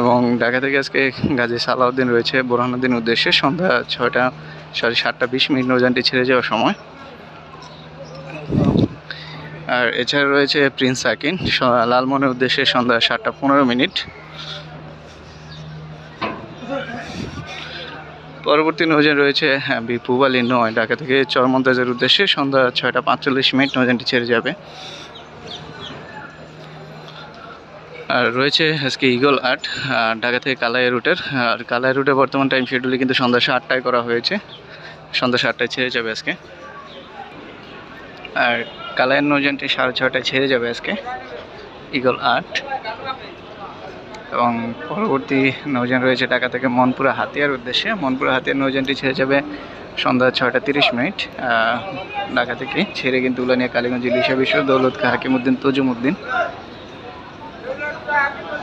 এবং ঢাকা থেকে আজকে গাজী সালাউদ্দিন রয়েছে বোরহানুদ্দিন উদ্দেশ্যে সন্ধ্যা ছয়টা সাড়ে সাতটা বিশ মিনিট নৌযানটি ছেড়ে যাওয়ার সময়। আর এছাড়া রয়েছে প্রিন্স সাকিন লালমনের উদ্দেশ্যে সন্ধ্যা সাতটা পনেরো মিনিট। পরবর্তী নৌযান রয়েছে হ্যাঁ, বি পুবালি নয় ঢাকা থেকে চরমন্তাজের উদ্দেশ্যে সন্ধ্যা ছয়টা পাঁচচল্লিশ মিনিট নৌযানটি ছেড়ে যাবে। আর রয়েছে আজকে ইগল আহ, ঢাকা থেকে কালাই রুটের আর কালাই রুটে বর্তমান টাইম শিডিউলে কিন্তু সন্ধ্যা সাতটায় করা হয়েছে। সন্ধ্যা সাতটায় ছেড়ে যাবে আজকে। আর কালাইয়ের নৌযানটি সাড়ে ছটায় ছেড়ে যাবে আজকে ইগল আট এবং পরবর্তী নৌযান রয়েছে ঢাকা থেকে মনপুরা হাতিয়ার উদ্দেশ্যে। মনপুরা হাতিয়ার নৌযানটি ছেড়ে যাবে সন্ধ্যা ছয়টা তিরিশ মিনিট। ঢাকা থেকে ছেড়ে কিন্তু উলানিয়া কালীগঞ্জ ইলিশা বিশ্ব দৌলত হাকিমুদ্দিন তজুমুদ্দিন। 对啊这个